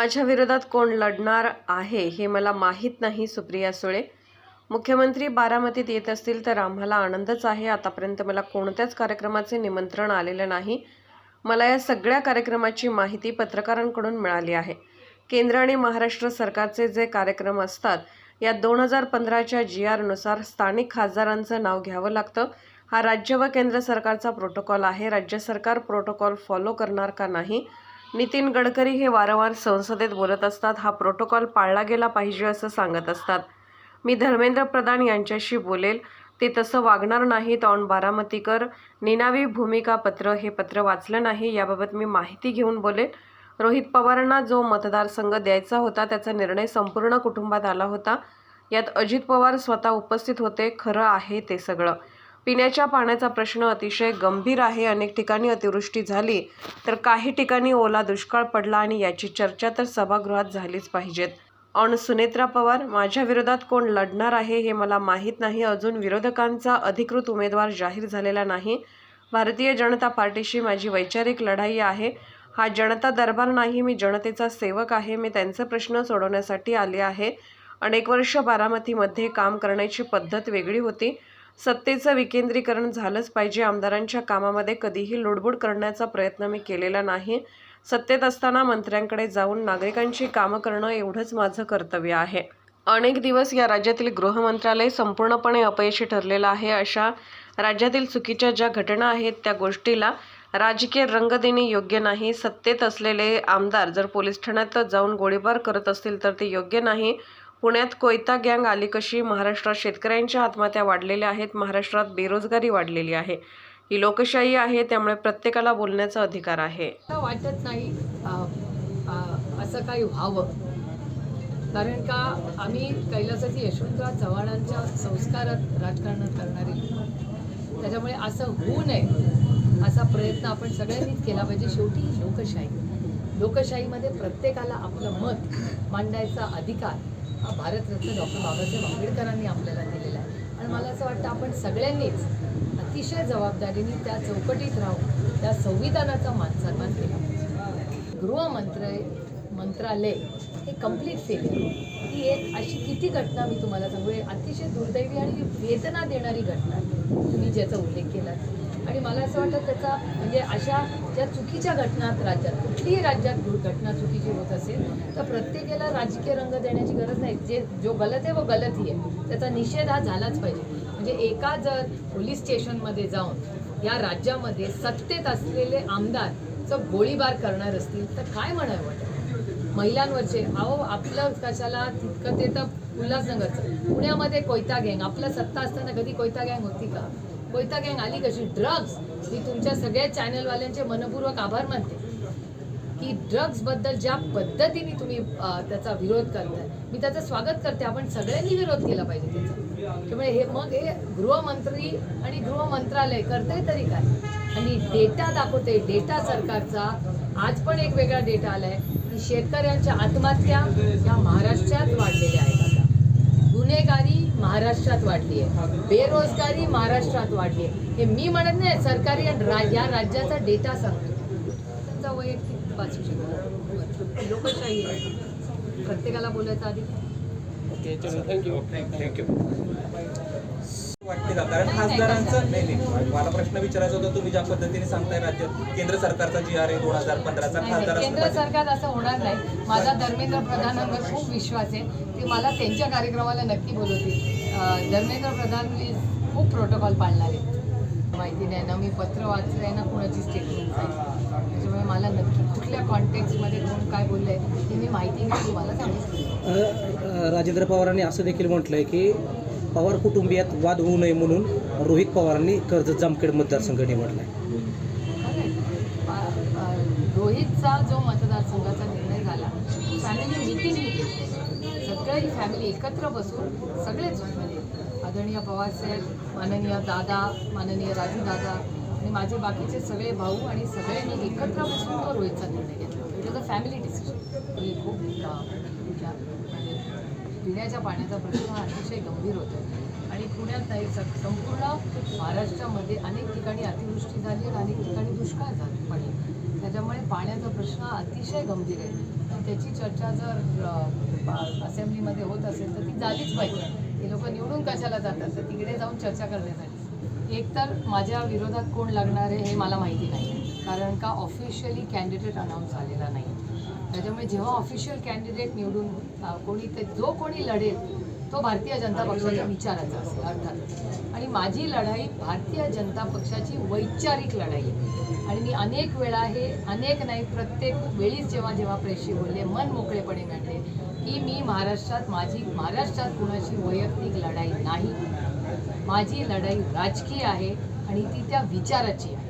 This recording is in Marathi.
माझ्या विरोधात कोण लढणार आहे हे मला माहीत नाही सुप्रिया सुळे. मुख्यमंत्री बारामतीत येत असतील तर आम्हाला आनंदच आहे. आतापर्यंत मला कोणत्याच कार्यक्रमाचे निमंत्रण आलेलं नाही. मला या सगळ्या कार्यक्रमाची माहिती पत्रकारांकडून मिळाली आहे. केंद्र आणि महाराष्ट्र सरकारचे जे कार्यक्रम असतात या दोन हजार पंधराच्या जी आरनुसार स्थानिक खासदारांचं नाव घ्यावं लागतं. हा राज्य व केंद्र सरकारचा प्रोटोकॉल आहे. राज्य सरकार प्रोटोकॉल फॉलो करणार का नाही नितीन गडकरी हे वारंवार संसदेत बोलत असतात. हा प्रोटोकॉल पाळला गेला पाहिजे असं सांगत असतात. मी धर्मेंद्र प्रधान यांच्याशी बोलेल. ते तसं वागणार नाहीत. ऑन बारामतीकर निनावी भूमिका पत्र हे पत्र वाचलं नाही याबाबत मी माहिती घेऊन बोलेल. रोहित पवारांना जो मतदारसंघ द्यायचा होता त्याचा निर्णय संपूर्ण कुटुंबात आला होता. यात अजित पवार स्वतः उपस्थित होते. खरं आहे ते सगळं. पिण्याच्या पाण्याचा प्रश्न अतिशय गंभीर आहे. अनेक ठिकाणी अतिवृष्टी झाली तर काही ठिकाणी ओला दुष्काळ पडला आणि याची चर्चा तर सभागृहात झालीच पाहिजेत. ऑन सुनेत्रा पवार माझ्या विरोधात कोण लढणार आहे हे मला माहीत नाही. अजून विरोधकांचा अधिकृत उमेदवार जाहीर झालेला नाही. भारतीय जनता पार्टीशी माझी वैचारिक लढाई आहे. हा जनता दरबार नाही मी जनतेचा सेवक आहे. मी त्यांचे प्रश्न सोडवण्यासाठी आले आहे. अनेक वर्ष बारामतीमध्ये काम करण्याची पद्धत वेगळी होती. सत्तेचं विकेंद्रीकरण झालंच पाहिजे. आमदारांच्या कामामध्ये कधीही लुडबुड करण्याचा प्रयत्न मी केलेला नाही. सत्तेत असताना मंत्र्यांकडे जाऊन नागरिकांची कामं करणं एवढंच माझं कर्तव्य आहे. अनेक दिवस या राज्यातील गृहमंत्रालय संपूर्णपणे अपयशी ठरलेलं आहे. अशा राज्यातील चुकीच्या ज्या घटना आहेत त्या गोष्टीला राजकीय रंग देणे योग्य नाही. सत्तेत असलेले आमदार जर पोलीस ठाण्यात जाऊन गोळीबार करत असतील तर ते योग्य नाही. पुण्यात कोयता गँग आली कशी? महाराष्ट्रात शेतकऱ्यांच्या आत्महत्या वाढलेल्या आहेत. महाराष्ट्रात बेरोजगारी वाढलेली आहे. ही लोकशाही आहे त्यामुळे प्रत्येकाला बोलण्याचा अधिकार आहे. वाटत नाही असं काही व्हावं. कारण का आम्ही कैलासाची यशवंतराव चव्हाणांच्या संस्कारात राजकारणात करणारे. त्याच्यामुळे असं होऊ नये असा प्रयत्न आपण सगळ्यांनीच केला पाहिजे. शेवटी लोकशाही. लोकशाहीमध्ये प्रत्येकाला आपलं मत मांडायचा अधिकार हा भारतरत्न डॉक्टर बाबासाहेब आंबेडकरांनी आपल्याला दिलेला आहे. आणि मला असं वाटतं आपण सगळ्यांनीच अतिशय जबाबदारीने त्या चौकटीत राहून त्या संविधानाचा मान सन्मान केला गृहमंत्र मंत्रालय हे कंप्लीट फेलियर ही एक अशी किती घटना मी तुम्हाला सांगू? अतिशय दुर्दैवी आणि वेदना देणारी घटना आहे. तुम्ही ज्याचा उल्लेख केला आणि मला असं वाटतं त्याचा म्हणजे अशा ज्या चुकीच्या घटनात राज्यात कुठलीही राज्यात घटना चुकीची होत असेल तर प्रत्येकाला राजकीय रंग देण्याची गरज नाही. जे जो गलत आहे व गलतही आहे. त्याचा निषेध हा झालाच पाहिजे. म्हणजे एका जर पोलीस स्टेशनमध्ये जाऊन या राज्यामध्ये सत्तेत असलेले आमदार जर गोळीबार करणार असतील तर काय म्हणावं वाटतं? महिलांवरचे अहो आपलं कशाला तितकं ते तर उल्हासनगरचं. पुण्यामध्ये कोयता गँग आपलं सत्ता असताना कधी कोयता गँग होती का? कोयता गँग आली कशी? ड्रग्ज मी तुमच्या सगळ्या चॅनलवाल्यांचे मनपूर्वक आभार मानते. की ड्रग्जबद्दल ज्या पद्धतीने तुम्ही त्याचा विरोध करताय मी त्याचं स्वागत करते. आपण सगळ्यांनी विरोध केला पाहिजे त्याचा. त्यामुळे हे मग हे गृहमंत्री आणि गृहमंत्रालय करते तरी काय? आणि डेटा दाखवते डेटा सरकारचा आज पण एक वेगळा डेटा आलाय की शेतकऱ्यांच्या आत्महत्या ह्या महाराष्ट्रात वाढलेल्या आहेत. महाराष्ट्रात वाढली आहे. बेरोजगारी महाराष्ट्रात वाढली आहे. हे मी म्हणत नाही सरकारी या राज्याचा डेटा सांगतो. त्यांचा वैयक्तिक वाचू शकतो लोकशाही आहे. प्रत्येकाला बोलायचा अधिकार ओके चलो थँक्यू थँक्यू वाटते का? कारण खासदारांचं नाही नाही. मला प्रश्न विचारायचा होता तुम्ही ज्या पद्धतीने सांगताय राज्य केंद्र सरकारचा जी आर आहे दोन हजार पंधराचा नाही, खासदार नाही, केंद्र सरकार असं होणार नाही. माझा धर्मेंद्र प्रधानांवर खूप विश्वास आहे. ते मला त्यांच्या कार्यक्रमाला नक्की बोलवतील. धर्मेंद्र प्रधान खूप प्रोटोकॉल पाळणार आहेत. माहिती नाही ना मी पत्र वाचलं आहे ना कुणाची स्टेटमेंट त्याच्यामुळे मला नक्की कुठल्या कॉन्टेक्स्टमध्ये कोण काय बोललंय हे मी माहिती नाही तुम्हाला सांगितलं राजेंद्र पवारांनी असं देखील म्हटलंय की पवार कुटुंबियात वाद होऊ नये म्हणून रोहित पवारांनी कर्ज जामखेड मतदारसंघ निवडला आहे जो मतदारसंघाचा निर्णय झाला फॅमिली मिटिंगने सगळी फॅमिली एकत्र बसून सगळेच म्हणजे आदरणीय पवारसाहेब माननीय दादा माननीय राजू दादा आणि माझे बाकीचे सगळे भाऊ आणि सगळ्यांनी एकत्र बसून तो रोहितचा निर्णय घेतला. It was a family decision हे खूप पिण्याच्या पाण्याचा प्रश्न हा अतिशय गंभीर होतो. आणि पुण्यात नाही संपूर्ण महाराष्ट्रामध्ये अनेक ठिकाणी अतिवृष्टी झाली आणि अनेक ठिकाणी दुष्काळ झाला. पडला त्याच्यामुळे पाण्याचा प्रश्न अतिशय गंभीर आहे. त्याची चर्चा जर अ, होत असेल तर ती झालीच पाहिजे. ते लोक निवडून कशाला जातात? तर तिकडे जाऊन चर्चा करण्यासाठी. एकतर माझ्या विरोधात कोण लागणार आहे हे मला माहिती नाही. कारण का ऑफिशियली कॅन्डिडेट अनाऊन्स झालेला नाही. त्याच्यामुळे जेव्हा ऑफिशियल कॅन्डिडेट निवडून कोणी ते जो कोणी लढेल तो भारतीय जनता पक्षाच्या विचाराचा असेल अर्थात. आणि माझी लढाई भारतीय जनता पक्षाची वैचारिक लढाई आहे. आणि मी अनेक वेळा हे अनेक नाही प्रत्येक वेळीच जेव्हा जेव्हा प्रेशी बोलले मन मोकळेपणे मांडले की मी महाराष्ट्रात माझी महाराष्ट्रात कुणाची वैयक्तिक लढाई नाही. माझी लढाई राजकीय आहे आणि ती त्या विचाराची आहे.